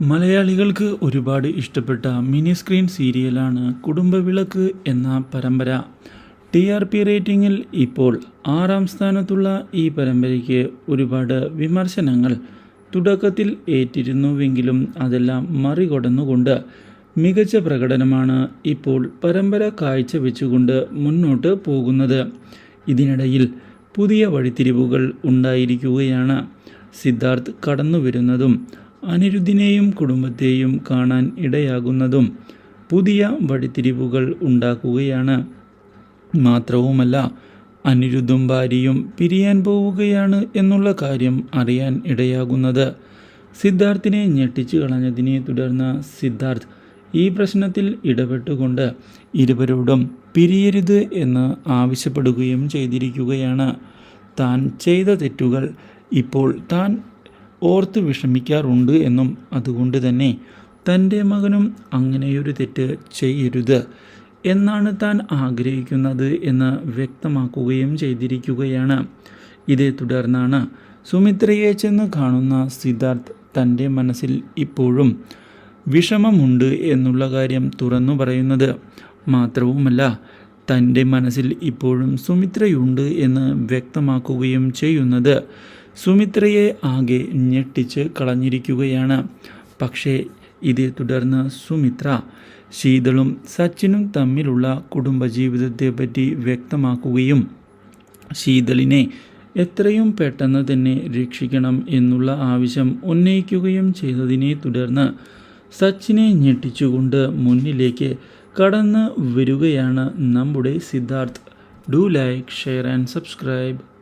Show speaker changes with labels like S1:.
S1: മലയാളികൾക്ക് ഒരുപാട് ഇഷ്ടപ്പെട്ട മിനി സ്ക്രീൻ സീരിയലാണ് കുടുംബവിളക്ക് എന്ന പരമ്പര. ടി ആർ പി റേറ്റിംഗിൽ ഇപ്പോൾ ആറാം സ്ഥാനത്തുള്ള ഈ പരമ്പരയ്ക്ക് ഒരുപാട് വിമർശനങ്ങൾ തുടക്കത്തിൽ ഏറ്റിരുന്നുവെങ്കിലും അതെല്ലാം മറികടന്നുകൊണ്ട് മികച്ച പ്രകടനമാണ് ഇപ്പോൾ പരമ്പര കാഴ്ചവെച്ചുകൊണ്ട് മുന്നോട്ട് പോകുന്നത്. ഇതിനിടയിൽ പുതിയ വഴിത്തിരിവുകൾ ഉണ്ടായിരിക്കുകയാണ്. സിദ്ധാർത്ഥ് കടന്നു വരുന്നതും അനിരുദ്ധിനെയും കുടുംബത്തെയും കാണാൻ ഇടയാകുന്നതും പുതിയ വഴിത്തിരിവുകൾ ഉണ്ടാക്കുകയാണ്. മാത്രവുമല്ല അനിരുദ്ധും ഭാര്യയും പിരിയാൻ പോവുകയാണ് എന്നുള്ള കാര്യം അറിയാൻ ഇടയാകുന്നത്. സിദ്ധാർത്ഥിനെ ഞെട്ടിച്ചു കളഞ്ഞതിനെ തുടർന്ന് സിദ്ധാർത്ഥ് ഈ പ്രശ്നത്തിൽ ഇടപെട്ടുകൊണ്ട് ഇരുവരോടും പിരിയരുത് എന്ന് ആവശ്യപ്പെടുകയും ചെയ്തിരിക്കുകയാണ്. താൻ ചെയ്ത തെറ്റുകൾ ഇപ്പോൾ താൻ ഓർത്ത് വിഷമിക്കാറുണ്ട് എന്നും അതുകൊണ്ട് തന്നെ തന്റെ മകനും അങ്ങനെയൊരു തെറ്റ് ചെയ്യരുത് എന്നാണ് താൻ ആഗ്രഹിക്കുന്നത് എന്ന് വ്യക്തമാക്കുകയും ചെയ്തിരിക്കുകയാണ്. ഇതേ തുടർന്നാണ് സുമിത്രയെ ചെന്ന് കാണുന്ന സിദ്ധാർത്ഥ് തന്റെ മനസ്സിൽ ഇപ്പോഴും വിഷമമുണ്ട് എന്നുള്ള കാര്യം തുറന്നു പറയുന്നത്. മാത്രവുമല്ല തന്റെ മനസ്സിൽ ഇപ്പോഴും സുമിത്രയുണ്ട് എന്ന് വ്യക്തമാക്കുകയും ചെയ്യുന്നത്. സുമിത്രയെ ആകെ ഞെട്ടിച്ച് കളഞ്ഞിരിക്കുകയാണ്. പക്ഷേ ഇതേ തുടർന്ന് സുമിത്ര ശീതളും സച്ചിനും തമ്മിലുള്ള കുടുംബജീവിതത്തെപ്പറ്റി വ്യക്തമാക്കുകയും ശീതളിനെ എത്രയും പെട്ടെന്ന് തന്നെ രക്ഷിക്കണം എന്നുള്ള ആവശ്യം ഉന്നയിക്കുകയും ചെയ്തതിനെ തുടർന്ന് സച്ചിനെ ഞെട്ടിച്ചുകൊണ്ട് മുന്നിലേക്ക് കടന്ന് വരികയാണ് നമ്മുടെ Siddharth. Do like share and subscribe.